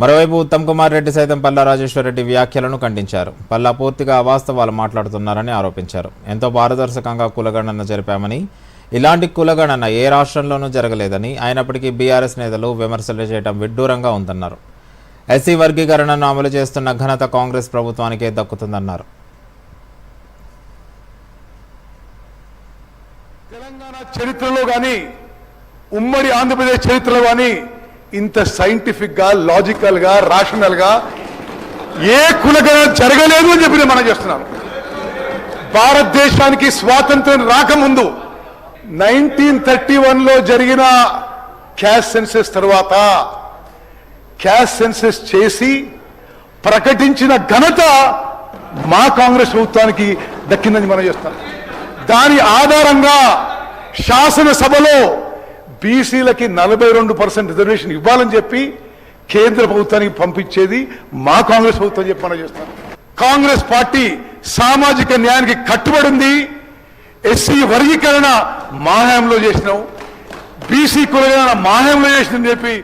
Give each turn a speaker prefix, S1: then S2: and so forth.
S1: మరోవైపు ఉత్తమ్ కుమార్ రెడ్డి సైతం పల్లా రాజేశ్వర రెడ్డి వ్యాఖ్యలను ఖండించారు. పల్లా పూర్తిగా అవాస్తవాలు మాట్లాడుతున్నారని ఆరోపించారు. ఎంతో పారదర్శకంగా కులగణన జరిపామని ఇలాంటి కులగణన ఏ రాష్ట్రంలోనూ జరగలేదని అయినప్పటికీ బీఆర్ఎస్ నేతలు విమర్శలు చేయడం విడ్డూరంగా ఉందన్నారు. ఎస్సీ వర్గీకరణను అమలు చేస్తున్న ఘనత కాంగ్రెస్ ప్రభుత్వానికే దక్కుతుందన్నారు.
S2: తెలంగాణ చరిత్రలో కానీ ఉమ్మడి ఆంధ్రప్రదేశ్ చరిత్రలో కానీ ఇంత సైంటిఫిక్గా లాజికల్గా రాషనల్గా ఏ కులగణ జరగలేదు అని చెప్పి నేను మనం చేస్తున్నాను. భారతదేశానికి స్వాతంత్రం రాకముందు నైన్టీన్ థర్టీ వన్లో జరిగిన క్యాష్ సెన్సెస్ తర్వాత క్యాష్ సెన్సెస్ చేసి ప్రకటించిన ఘనత మా కాంగ్రెస్ ప్రభుత్వానికి దక్కిందని మనం చేస్తాం దాని ఆధారంగా శాసనసభలో బీసీలకి నలభై రెండు పర్సెంట్ రిజర్వేషన్ ఇవ్వాలని చెప్పి కేంద్ర ప్రభుత్వానికి పంపించేది మా కాంగ్రెస్ ప్రభుత్వం చెప్పి చేస్తారు కాంగ్రెస్ పార్టీ సామాజిక న్యాయానికి కట్టుబడింది ఎస్సీ వర్గీకరణ మాహ్యంలో చేసినాం. బీసీ కులగణన మాహ్యంలో చేసిందని చెప్పి